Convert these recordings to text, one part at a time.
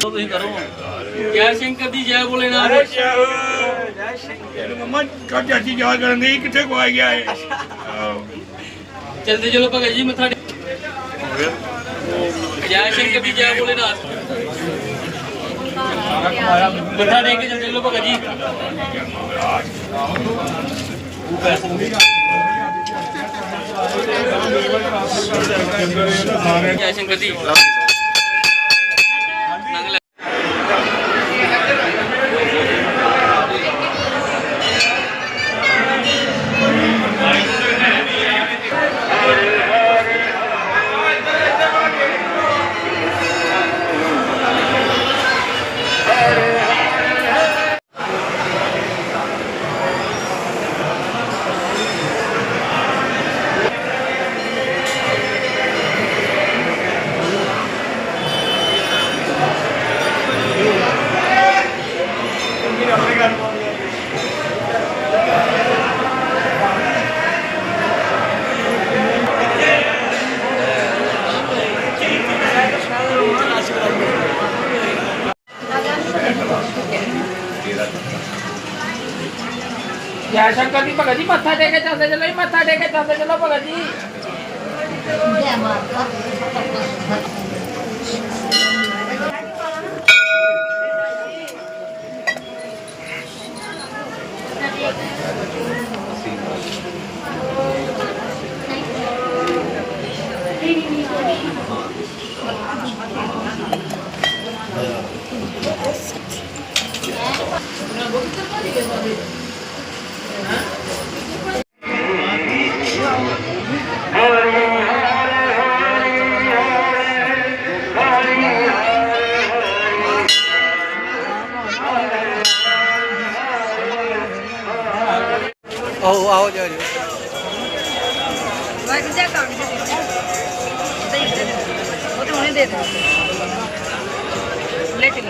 ਤੁਸੀਂ ਕਰੋ। ਜੈ ਸ਼ੰਕਰ ਦੀ ਜੈ ਬੋਲੇ ਨਾ ਮਮਾ ਕਾ ਚਾਚੀ ਜਾ ਕਰਨ ਦੀ ਕਿੱਥੇ ਕੋ ਆ ਗਿਆ ਹੈ ਚਲਦੇ ਚਲੋ ਭਗਤ ਜੀ ਮੱਥਾ ਟੇਕ- ਜੈ ਸ਼ੰਕਰ ਦੀ ਜੈ ਬੋਲੇ ਨਾ ਮੱਥਾ ਟੇਕ ਕੇ ਚਲਦੇ ਚਲੋ ਭਗਤ ਜੀ। ਜੈ ਸ਼ੰਕਰ ਦੀ ਨੰਗ ਜੈ ਸ਼ੰਕਰ ਦੀ ਭਗਤ ਜੀ ਮੱਥਾ ਟੇਕ ਕੇ ਚੱਲਦੇ ਚਲੋ ਜੀ ਮੱਥਾ ਟੇਕ ਕੇ ਚੱਲਦੇ ਆਓ ਆਓ ਜਾ ਜੀ ਵਾਹਿਗੁਰੂ ਜੀ ਖਾਲਸਾ ਦੇ ਦੇ ਉਹ ਤਾਂ ਉਹਨੇ ਦੇ ਦੇ ਲੈ ਕੇ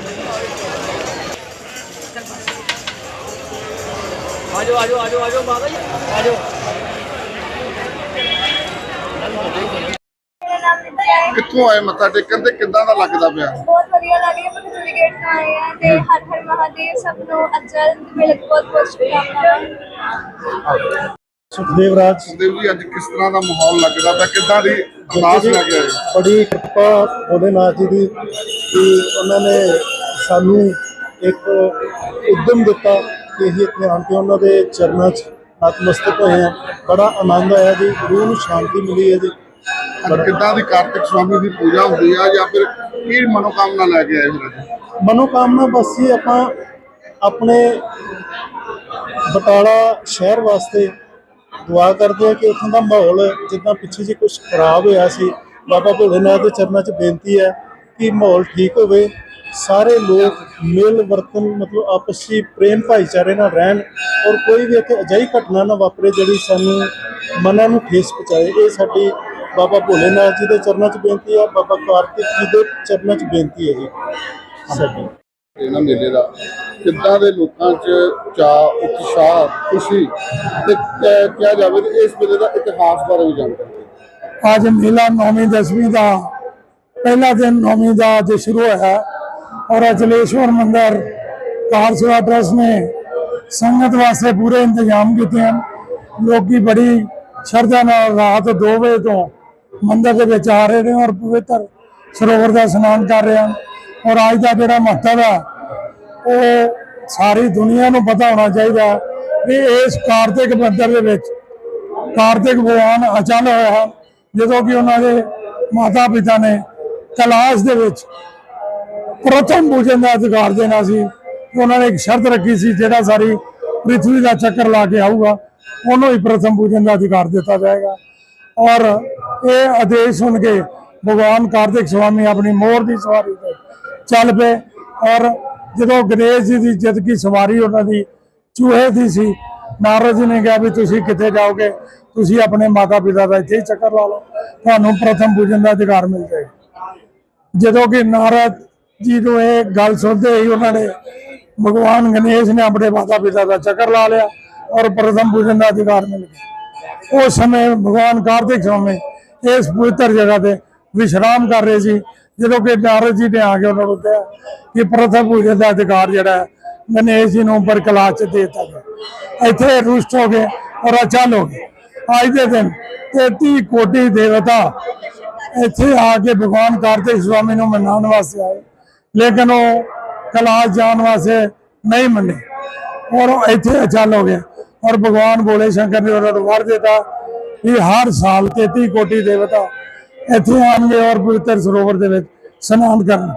ਆਜੋ ਆਜੋ ਆਜੋ ਆਜੋ ਬਾਬਾ ਜੀ। ਆਜੋ ਕਿੱਥੋਂ ਆਏ ਮੱਥਾ ਟੇਕਣ ਤੇ ਕਿੱਦਾਂ ਦਾ ਲੱਗਦਾ ਪਿਆ? ਬਹੁਤ ਵਧੀਆ ਲੱਗ ਰਿਹਾ ਮੈਨੂੰ ਤੁਸੀਂ ਗੇਟ ਤੋਂ ਆਏ ਆ ਤੇ ਹਰ ਹਰ ਮਹਾਦੇਵ ਸਭ ਨੂੰ ਅਜਲ ਮਿਲ ਬਹੁਤ ਬਹੁਤ ਸ਼ੁਭਕਾਮਨਾਵਾਂ। ਸੁਖਦੇਵ ਰਾਜ। ਸੁਖਦੇਵ ਜੀ ਅੱਜ ਕਿਸ ਤਰ੍ਹਾਂ ਦਾ ਮਾਹੌਲ ਲੱਗਦਾ ਪਿਆ? ਕਿੱਦਾਂ ਦੀ ਅਰਦਾਸ ਲੈ ਕੇ ਆਏ ਬੜੀ ਕਿਰਪਾ ਭੋਲੇਨਾਥ ਜੀ ਦੀ ਕਿ ਉਹਨਾਂ ਨੇ ਸਾਨੂੰ ਇੱਕ ਉਦਮ ਦਿੱਤਾ ਕਿ ਅਸੀਂ ਇੱਥੇ ਆਣ ਕੇ ਉਹਨਾਂ ਦੇ ਚਰਨਾਂ 'ਚ ਨਤਮਸਤਕ ਹੋਏ ਹਾਂ। ਬੜਾ ਆਨੰਦ ਆਇਆ ਜੀ ਰੂਹ ਨੂੰ ਸ਼ਾਂਤੀ ਮਿਲੀ ਹੈ ਜੀ। ਕਿੱਦਾਂ ਦੀ ਕਾਰਤਿਕ ਸਵਾਮੀ ਦੀ ਪੂਜਾ ਹੁੰਦੀ ਆ ਜਾਂ ਫਿਰ ਕੀ ਮਨੋਕਾਮਨਾ ਲੈ ਕੇ ਆਏ ਫਿਰ ਮਨੋਕਾਮਨਾ ਬਸ ਹੀ ਆਪਾਂ ਆਪਣੇ ਬਟਾਲਾ ਸ਼ਹਿਰ ਵਾਸਤੇ ਦੁਆ ਕਰਦੇ ਆ ਕਿ ਉੱਥੋਂ ਦਾ ਮਾਹੌਲ ਜਿੱਦਾਂ ਪਿੱਛੇ ਜੇ ਕੁਝ ਖਰਾਬ ਹੋਇਆ ਸੀ, ਬਾਬਾ ਭੋਲੇਨਾਥ ਦੇ ਚਰਨਾਂ 'ਚ ਬੇਨਤੀ ਹੈ ਕਿ ਮਾਹੌਲ ਠੀਕ ਹੋਵੇ, ਸਾਰੇ ਲੋਕ ਮਿਲ ਵਰਤਨ ਮਤਲਬ ਆਪਸੀ ਪ੍ਰੇਮ ਭਾਈਚਾਰੇ ਨਾਲ ਰਹਿਣ ਔਰ ਕੋਈ ਵੀ ਇੱਥੇ ਅਜਿਹੀ ਘਟਨਾ ਨਾ ਵਾਪਰੇ ਜਿਹੜੀ ਸਾਨੂੰ ਮਨਾਂ ਨੂੰ ਠੇਸ ਪਹੁੰਚਾਏ, ਇਹ ਸਾਡੀ ਬਾਬਾ ਭੋਲੇਨਾਥ ਜੀ ਦੇ ਚਰਨਾਂ 'ਚ ਬੇਨਤੀ ਹੈ ਬਾਬਾ ਕਾਰਤਿਕ ਜੀ ਦੇ ਚਰਨਾਂ 'ਚ ਬੇਨਤੀ ਹੈ ਜੀ। ਸਾਡੀ ਇਹਨਾਂ ਮੇਲੇ ਦਾ। ਕਿੱਦਾਂ ਦੇ ਲੋਕਾਂ 'ਚ ਚਾਅ ਉਤਸ਼ਾਹ ਖੁਸ਼ੀ ਤੇ ਕਹਿ- ਜਾਵੇ ਤੇ ਇਸ ਮੇਲੇ ਦਾ ਇਤਿਹਾਸ ਬਾਰੇ ਵੀ ਜਾਣਕਾਰੀ। ਅੱਜ ਮੇਲਾ ਨੌਵੀਂ ਦਸਵੀਂ ਦਾ ਪਹਿਲਾ ਦਿਨ ਨੌਵੀਂ ਦਾ ਅੱਜ ਸ਼ੁਰੂ ਹੋਇਆ ਔਰ ਅਚਲੇਸ਼ਵਰ ਮੰਦਿਰ ਕਾਰ ਸੇਵਾ ਟਰਸਟ ਨੇ ਸੰਗਤ ਵਾਸਤੇ ਪੂਰੇ ਇੰਤਜ਼ਾਮ ਕੀਤੇ ਹਨ। ਲੋਕੀ ਬੜੀ ਸ਼ਰਧਾ ਨਾਲ ਰਾਤ 2 ਵਜੇ ਤੋਂ ਮੰਦਰ ਦੇ ਵਿੱਚ ਆ ਰਹੇ ਨੇ ਔਰ ਪਵਿੱਤਰ ਸਰੋਵਰ ਦਾ ਇਸ਼ਨਾਨ ਕਰ ਰਹੇ ਹਨ। ਔਰ ਅੱਜ ਦਾ ਜਿਹੜਾ ਮਹੱਤਵ ਹੈ, ਉਹ ਸਾਰੀ ਦੁਨੀਆ ਨੂੰ ਪਤਾ ਹੋਣਾ ਚਾਹੀਦਾ ਵੀ ਇਸ ਕਾਰਤਿਕ ਮੰਦਿਰ ਦੇ ਵਿੱਚ ਕਾਰਤਿਕ ਭਗਵਾਨ ਅਚਲ ਹੋਏ ਹਨ। ਜਦੋਂ ਕਿ ਉਹਨਾਂ ਦੇ ਮਾਤਾ ਪਿਤਾ ਨੇ ਕਲਾਸ ਦੇ ਵਿੱਚ ਪ੍ਰਥਮ ਪੂਜਨ ਦਾ ਅਧਿਕਾਰ ਦੇਣਾ ਸੀ ਉਹਨਾਂ ਨੇ ਇੱਕ ਸ਼ਰਤ ਰੱਖੀ ਸੀ, ਜਿਹੜਾ ਸਾਰੀ ਪ੍ਰਿਥਵੀ ਦਾ ਚੱਕਰ ਲਾ ਕੇ ਆਊਗਾ, ਉਹਨੂੰ ਹੀ ਪ੍ਰਥਮ ਪੂਜਨ ਦਾ ਅਧਿਕਾਰ ਦਿੱਤਾ ਜਾਏਗਾ। ਔਰ ਇਹ ਆਦੇਸ਼ ਸੁਣ ਕੇ ਭਗਵਾਨ ਕਾਰਤਿਕ ਸਵਾਮੀ ਆਪਣੀ ਮੋਹਰ ਦੀ ਸਵਾਰੀ ਤੇ ਚੱਲ ਪਏ। ਔਰ ਜਦੋਂ ਗਣੇਸ਼ ਜੀ ਦੀ ਜਦ ਕੀ ਸਵਾਰੀ ਉਹਨਾਂ ਦੀ ਚੂਹੇ ਦੀ ਸੀ, ਨਾਰਦ ਜੀ ਨੇ ਕਿਹਾ ਵੀ ਤੁਸੀਂ ਕਿੱਥੇ ਜਾਓਗੇ? ਤੁਸੀਂ ਆਪਣੇ ਮਾਤਾ ਪਿਤਾ ਦਾ ਇੱਥੇ ਹੀ ਚੱਕਰ ਲਾ ਲਓ। ਤੁਹਾਨੂੰ ਪ੍ਰਥਮ ਪੂਜਨ ਦਾ ਅਧਿਕਾਰ ਮਿਲ ਜਾਏਗਾ। ਜਦੋਂ ਕਿ ਨਾਰਦ ਜੀ ਨੂੰ ਇਹ ਗੱਲ ਸੁਣਦੇ ਹੀ ਉਹਨਾਂ ਨੇ ਭਗਵਾਨ ਗਣੇਸ਼ ਨੇ ਆਪਣੇ ਮਾਤਾ ਪਿਤਾ ਦਾ ਚੱਕਰ ਲਾ ਲਿਆ ਔਰ ਪ੍ਰਥਮ ਪੂਜਨ ਦਾ ਅਧਿਕਾਰ ਮਿਲ ਗਿਆ। ਉਸ ਸਮੇਂ ਭਗਵਾਨ ਕਾਰਤਿਕ ਸਵਾਮੀ ਇਸ ਪਵਿੱਤਰ ਜਗ੍ਹਾ ਤੇ ਵਿਸ਼ਰਾਮ ਕਰ ਰਹੇ ਸੀ। ਜਦੋਂ ਕਿ ਨਾਰਦ ਜੀ ਨੇ ਆ ਕੇ ਉਹਨਾਂ ਨੂੰ ਕਿਹਾ ਕਿ ਪ੍ਰਥਮ ਪੂਜਨ ਦਾ ਅਧਿਕਾਰ ਜਿਹੜਾ ਗਣੇਸ਼ ਜੀ ਨੂੰ ਬਰਕਲਾਰ ਚ ਦੇ ਦਿੱਤਾ ਗਿਆ। ਇੱਥੇ ਰੁਸ਼ਟ ਹੋ ਗਏ ਔਰ ਅਚਲ ਹੋ ਗਏ। ਅੱਜ ਦੇ ਦਿਨ 33 ਕੋਟੀ ਦੇਵਤਾ ਇੱਥੇ ਆ ਕੇ ਭਗਵਾਨ ਕਾਰਤਿਕ ਸਵਾਮੀ ਨੂੰ ਮਨਾਉਣ ਵਾਸਤੇ ਆਏ। ਲੇਕਿਨ ਉਹ ਕਲਾਸ਼ ਜਾਣ ਵਾਸਤੇ ਨਹੀਂ ਮੰਨੇ। ਔਰ ਉਹ ਇੱਥੇ ਅਚਲ ਹੋ ਗਿਆ ਔਰ ਭਗਵਾਨ ਭੋਲੇ ਸ਼ੰਕਰ ਨੇ ਉਹਨਾਂ ਨੂੰ ਵਰ ਦਿੱਤਾ ਕਿ ਹਰ ਸਾਲ 33 ਕੋਟੀ ਦੇਵਤਾ ਇੱਥੇ ਆਉਣਗੇ ਔਰ ਪਵਿੱਤਰ ਸਰੋਵਰ ਦੇ ਵਿੱਚ ਇਸ਼ਨਾਨ ਕਰਨ।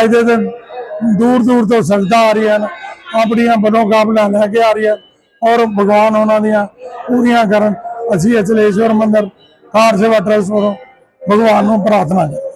ਅੱਜ ਦੇ ਦਿਨ ਦੂਰ ਦੂਰ ਤੋਂ ਸੰਗਤਾਂ ਆ ਰਹੀਆਂ ਹਨ ਆਪਣੀਆਂ ਮਨੋਕਾਮਨਾ ਲੈ ਕੇ ਆ ਰਹੀਆਂ ਔਰ ਭਗਵਾਨ ਉਹਨਾਂ ਦੀਆਂ ਪੂਰੀਆਂ ਕਰਨ। ਅਸੀਂ ਅਚਲੇਸ਼ਵਰ ਮੰਦਿਰ, ਕਾਰ ਸੇਵਾ ਟਰਸਟ ਵੱਲੋਂ ਭਗਵਾਨ ਨੂੰ ਪ੍ਰਾਰਥਨਾ ਕਰਦੇ